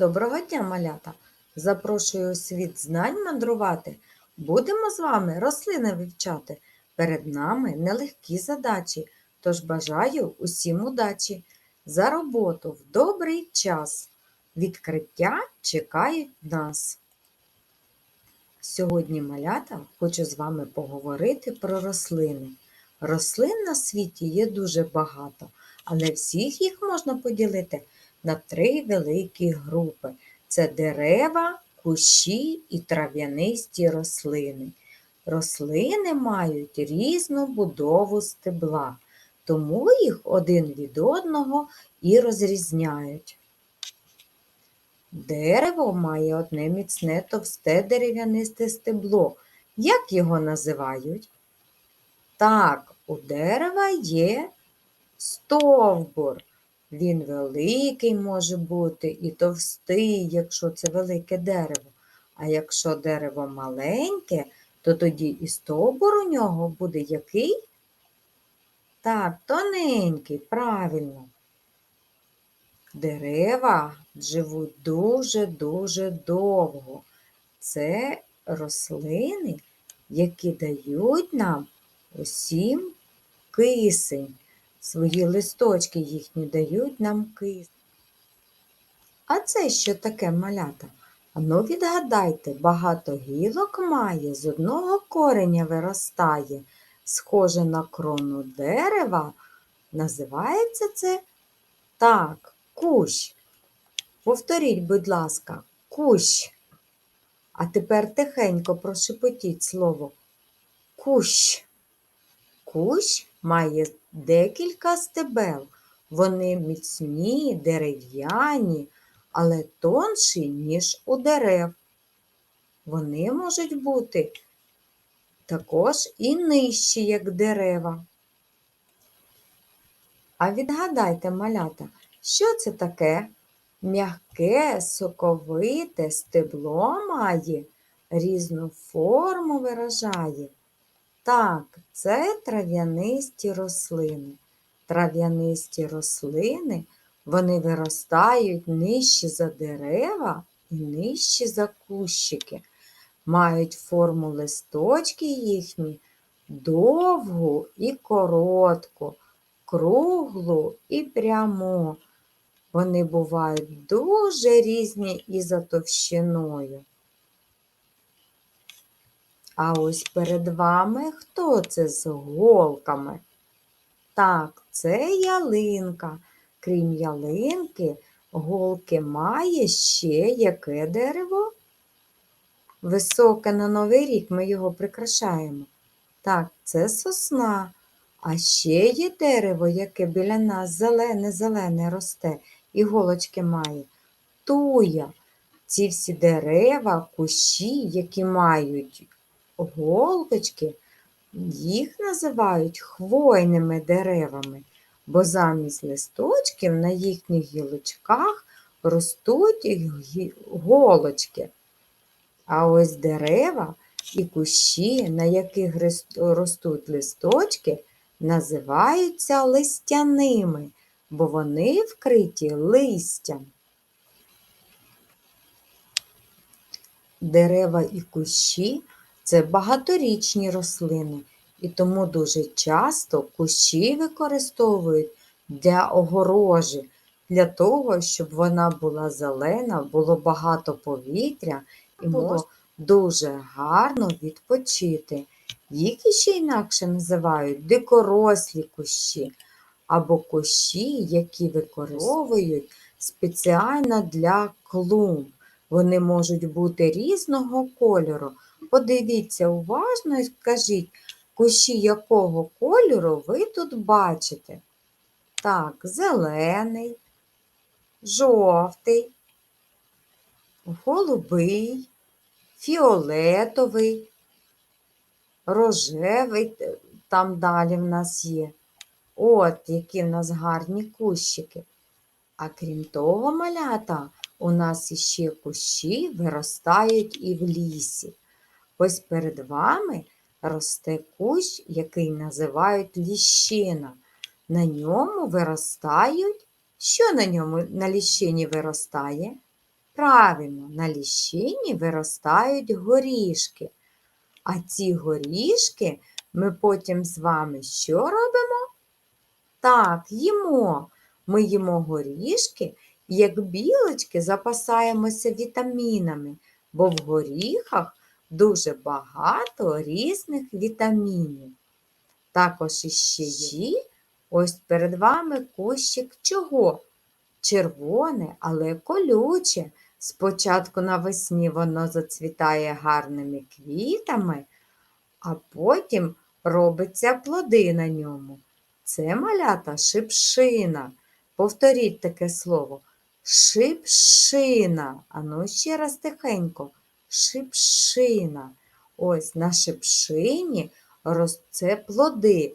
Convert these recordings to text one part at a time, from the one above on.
Доброго дня, малята! Запрошую у світ знань мандрувати. Будемо з вами рослини вивчати. Перед нами нелегкі задачі, тож бажаю усім удачі. За роботу в добрий час. Відкриття чекають нас. Сьогодні малята хочу з вами поговорити про рослини. Рослин на світі є дуже багато, але всіх їх можна поділити на три великі групи: це дерева, кущі і трав'янисті рослини. Рослини мають різну будову стебла, тому їх один від одного і розрізняють. Дерево має одне міцне товсте дерев'янисте стебло. Як його називають? Так, у дерева є стовбур. Він великий може бути і товстий, якщо це велике дерево. А якщо дерево маленьке, то тоді і стовбур у нього буде який? Так, тоненький, правильно. Дерева живуть дуже-дуже довго. Це рослини, які дають нам усім кисень. Свої листочки їхні дають нам кисень. А це що таке малята? Ану відгадайте, багато гілок має, з одного кореня виростає, схоже на крону дерева. Називається це так, кущ. Повторіть, будь ласка, кущ. А тепер тихенько прошепотіть слово кущ. Кущ має декілька стебел. Вони міцні, дерев'яні, але тонші, ніж у дерев. Вони можуть бути також і нижчі, як дерева. А відгадайте, малята, що це таке? М'яке, соковите стебло має, різну форму виражає. Так, це трав'янисті рослини. Трав'янисті рослини вони виростають нижче за дерева і нижче за кущики. Мають форму листочки їхні довгу і коротку, круглу і пряму. Вони бувають дуже різні і за товщиною. А ось перед вами хто це з голками? Так, це ялинка. Крім ялинки, голки має ще яке дерево? Високе на Новий рік ми його прикрашаємо. Так, це сосна. А ще є дерево, яке біля нас зелене-зелене росте, і голочки має. Туя. Ці всі дерева, кущі, які мають голочки, їх називають хвойними деревами, бо замість листочків на їхніх гілочках ростуть голочки. А ось дерева і кущі, на яких ростуть листочки, називаються листяними, бо вони вкриті листям. Дерева і кущі це багаторічні рослини, і тому дуже часто кущі використовують для огорожі, для того, щоб вона була зелена, було багато повітря і було дуже гарно відпочити. Їх іще інакше називають дикорослі кущі або кущі, які використовують спеціально для клумб. Вони можуть бути різного кольору. Подивіться уважно і скажіть, кущі якого кольору ви тут бачите? Так, зелений, жовтий, голубий, фіолетовий, рожевий, там далі в нас є. От які в нас гарні кущики. А крім того, малята, у нас іще кущі виростають і в лісі. Ось перед вами росте кущ, який називають ліщина. На ньому виростають. Що на ньому на ліщині виростає? Правильно, на ліщині виростають горішки. А ці горішки ми потім з вами що робимо? Так, їмо. Ми їмо горішки, як білочки запасаємося вітамінами, бо в горіхах дуже багато різних вітамінів. Також іще є ось перед вами кущик чого? Червоне, але колюче. Спочатку навесні воно зацвітає гарними квітами, а потім робиться плоди на ньому. Це малята шипшина. Повторіть таке слово. Шипшина. Ану ще раз тихенько. Шипшина. Ось на шипшині росте плоди.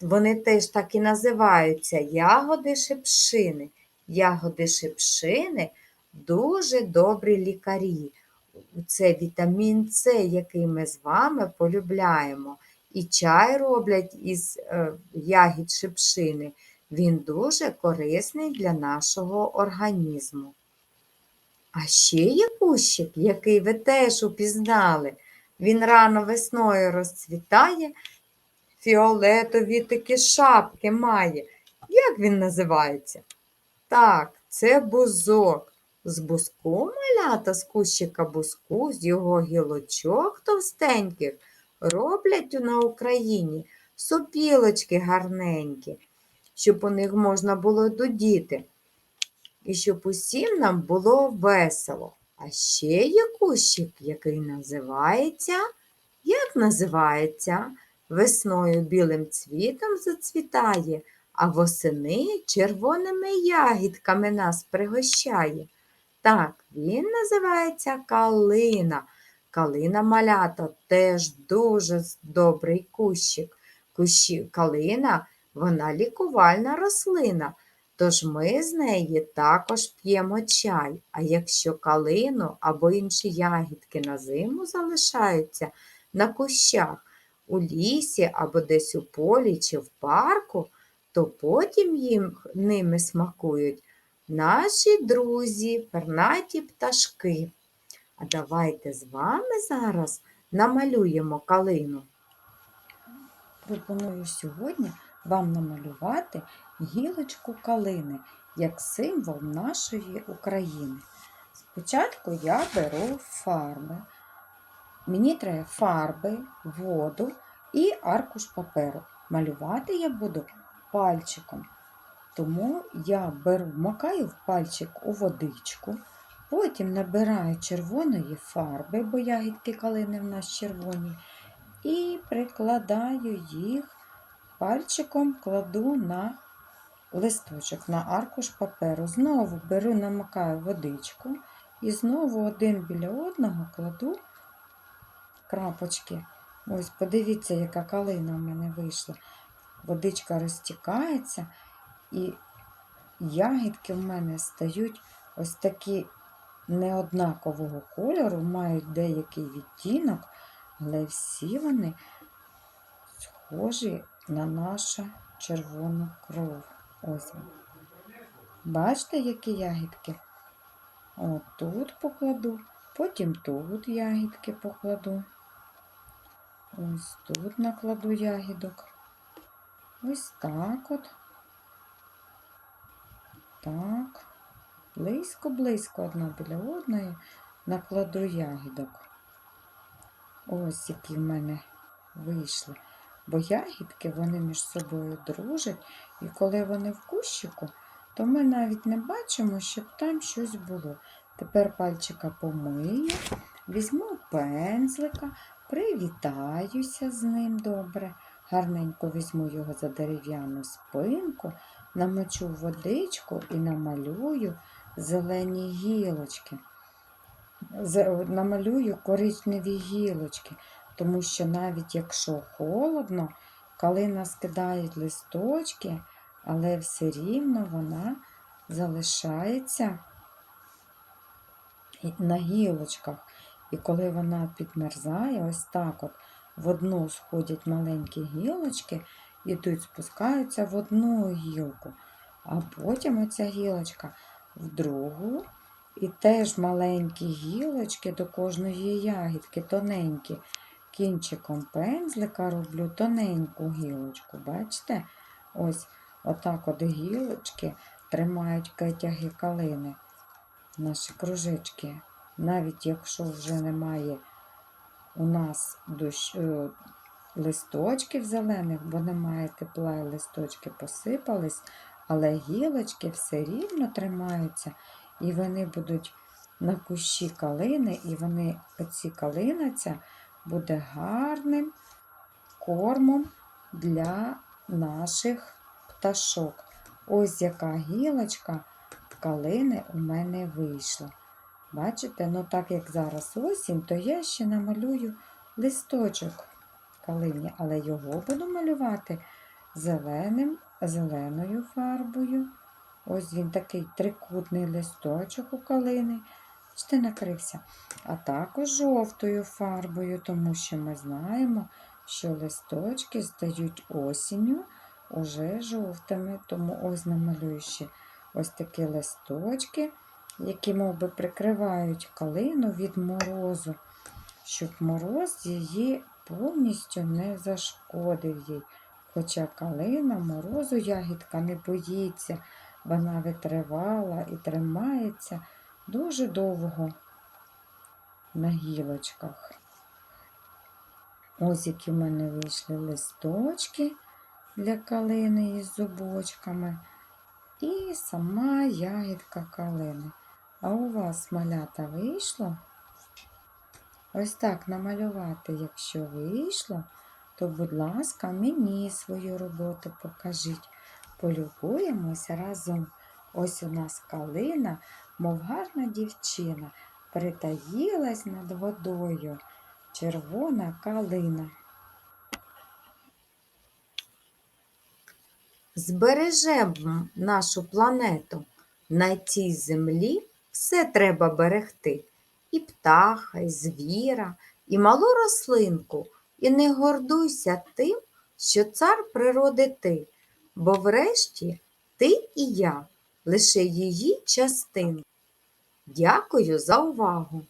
Вони теж так і називаються ягоди шипшини. Ягоди шипшини дуже добрі лікарі. Це вітамін С, який ми з вами полюбляємо. І чай роблять із е, ягід шипшини. Він дуже корисний для нашого організму. А ще є кущик, який ви теж упізнали. Він рано весною розцвітає, фіолетові такі шапки має. Як він називається? Так, це бузок. З бузку малята з кущика бузку, з його гілочок товстеньких роблять на Україні сопілочки гарненькі, щоб у них можна було дудіти. І щоб усім нам було весело. А ще є кущик, який називається, як називається? Весною білим цвітом зацвітає, а восени червоними ягідками нас пригощає. Так, він називається калина. Калина малята теж дуже добрий кущик. Кущі, калина вона лікувальна рослина, тож ми з неї також п'ємо чай. А якщо калину або інші ягідки на зиму залишаються на кущах, у лісі або десь у полі чи в парку, то потім їм ними смакують наші друзі, пернаті пташки. А давайте з вами зараз намалюємо калину. Пропоную сьогодні вам намалювати гілочку калини як символ нашої України. Спочатку я беру фарби. Мені треба фарби, воду і аркуш паперу. Малювати я буду пальчиком. Тому я беру, макаю в пальчик у водичку, потім набираю червоної фарби, бо ягідки калини в нас червоні, і прикладаю їх пальчиком, кладу на листочок, на аркуш паперу. Знову беру, намакаю водичку і знову один біля одного кладу крапочки. Ось, подивіться, яка калина в мене вийшла. Водичка розтікається. І ягідки в мене стають ось такі неоднакового кольору, мають деякий відтінок, але всі вони схожі на нашу червону кров. Ось. Бачите, які ягідки? От тут покладу, потім тут ягідки покладу. Ось тут накладу ягідок. Ось так от. Так, близько-близько одна біля одної накладу ягідок. Ось які в мене вийшли. Бо ягідки вони між собою дружать, і коли вони в кущику, то ми навіть не бачимо, щоб там щось було. Тепер пальчика помию, візьму пензлика, привітаюся з ним добре. Гарненько візьму його за дерев'яну спинку, намочу водичку і намалюю зелені гілочки. Намалюю коричневі гілочки, тому що навіть якщо холодно, калина скидає листочки, але все рівно вона залишається на гілочках. І коли вона підмерзає, ось так от в одну сходять маленькі гілочки, ідуть, спускаються в одну гілку, а потім оця гілочка в другу, І теж маленькі гілочки до кожної ягідки, тоненькі. Кінчиком пензлика роблю тоненьку гілочку. Бачите? Ось отак от гілочки тримають кетяги калини. Наші кружечки. Навіть якщо вже немає у нас дощ, е, листочків зелених, бо немає тепла і листочки посипались, але гілочки все рівно тримаються, і вони будуть на кущі калини, і вони, оці калина ця буде гарним кормом для наших пташок. Ось яка гілочка калини у мене вийшла. Бачите, ну так як зараз осінь, то я ще намалюю листочок калині, але його буду малювати зеленим, зеленою фарбою. Ось він такий трикутний листочок у калини. Бачите, накрився. А також жовтою фарбою, тому що ми знаємо, що листочки стають осінню уже жовтими. Тому ось намалюю ще ось такі листочки, які мов би, прикривають калину від морозу, щоб мороз її повністю не зашкодив їй. Хоча калина морозу ягідка не боїться, вона витривала і тримається дуже довго на гілочках. Ось які в мене вийшли листочки для калини із зубочками. І сама ягідка калини. А у вас малята вийшло? Ось так намалювати, якщо вийшло, то, будь ласка, мені свою роботу покажіть. Полюбуємося разом. Ось у нас калина, мов гарна дівчина, притаїлась над водою. Червона калина. Збережемо нашу планету. На цій землі все треба берегти. І птаха, і звіра, і малу рослинку. І не гордуйся тим, що цар природи ти, бо врешті ти і я лише її частинка. Дякую за увагу!